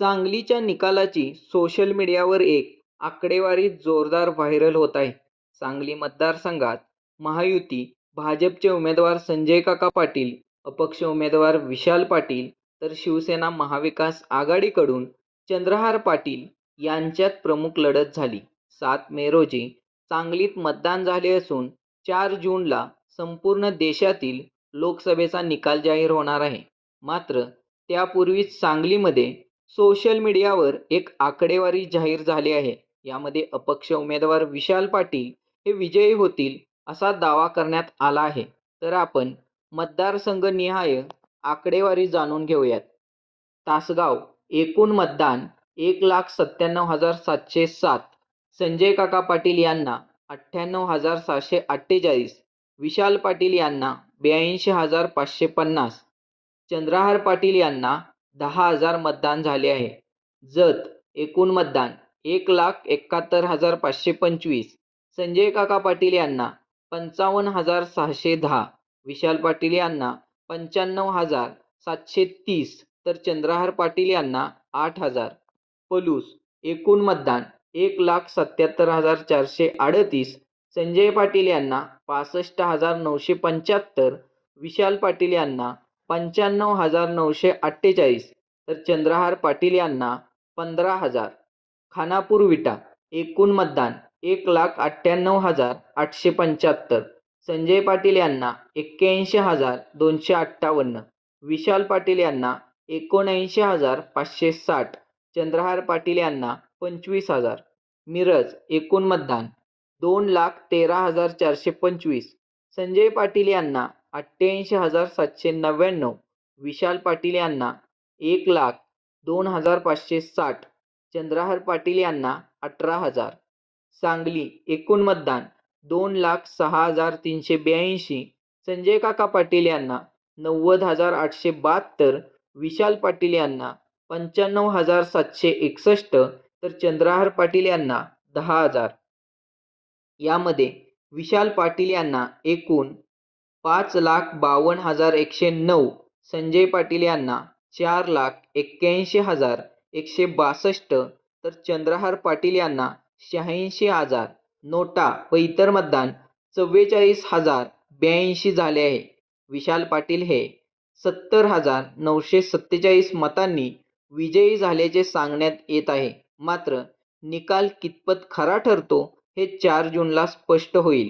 सांगलीच्या निकालाची सोशल मीडियावर एक आकडेवारी जोरदार व्हायरल होत आहे. सांगली मतदारसंघात महायुती भाजपचे उमेदवार संजय काका पाटील, अपक्ष उमेदवार विशाल पाटील तर शिवसेना महाविकास आघाडीकडून चंद्रहार पाटील यांच्यात प्रमुख लढत झाली. सात मे रोजी सांगलीत मतदान झाले असून चार जूनला संपूर्ण देशातील लोकसभेचा निकाल जाहीर होणार आहे. मात्र त्यापूर्वीच सांगलीमध्ये सोशल मीडियावर एक आकडेवारी जाहीर झाली आहे. यामध्ये अपक्ष उमेदवार विशाल पाटील हे विजयी होतील असा दावा करण्यात आला आहे. तर आपण मतदारसंघनिहाय आकडेवारी जाणून घेऊयात. तासगाव एकूण मतदान एक लाख सत्त्याण्णव हजार सातशे सात, संजय काका पाटील यांना अठ्ठ्याण्णव हजार सहाशे अठ्ठेचाळीस, विशाल पाटील यांना ब्याऐंशी हजार पाचशे पन्नास, चंद्रहार पाटील यांना दहा हजार मतदान झाले आहे. जत एकूण मतदान एक लाख एकाहत्तर हजार पाचशे पंचवीस, संजय काका पाटील यांना पंचावन्न हजार सहाशे दहा, विशाल पाटील यांना पंच्याण्णव हजार सातशे तीस. तर चंद्रहार पाटील यांना आठ हजार. पलूस एकूण मतदान एक लाख सत्त्याहत्तर हजार चारशे अडतीस, संजय पाटील यांना पासष्ट हजार नऊशे पंच्याहत्तर, विशाल पाटील यांना पंच्याण्णव हजार नऊशे अठ्ठेचाळीस तर चंद्रहार पाटील यांना पंधरा हजार. खानापूर विटा एकूण मतदान एक लाख अठ्ठ्याण्णव हजार आठशे पंच्याहत्तर, संजय पाटील यांना एक्क्याऐंशी हजार दोनशे अठ्ठावन्न, विशाल पाटील यांना एकोणऐंशी हजार पाचशे साठ, चंद्रहार पाटील यांना पंचवीस हजार. मिरज एकूण मतदान दोन लाख तेरा हजार चारशे पंचवीस, संजय पाटील यांना अठ्ठ्याऐंशी हजार सातशे नव्याण्णव, विशाल पाटील यांना एक लाख दोन हजार पाचशे साठ, चंद्रहार पाटील यांना अठरा हजार. सांगली एकूण मतदान दोन लाख सहा हजार तीनशे ब्याऐंशी, संजय काका पाटील यांना नव्वद हजार आठशे बहात्तर, विशाल पाटील यांना पंच्याण्णव हजार सातशे एकसष्ट. तर चंद्रहार पाटील यांना दहा हजार. यामध्ये विशाल पाटील यांना एकूण पाच लाख बावन्न हजार एकशे नऊ, संजय पाटील यांना चार लाख एक्क्याऐंशी हजार एकशे बासष्ट तर चंद्रहार पाटील यांना शहाऐंशी हजार. नोटा व इतर मतदान चव्वेचाळीस हजार ब्याऐंशी झाले आहे. विशाल पाटील हे सत्तर हजार नऊशे सत्तेचाळीस मतांनी विजयी झाल्याचे सांगण्यात येत आहे. मात्र निकाल कितपत खरा ठरतो हे चार जूनला स्पष्ट होईल.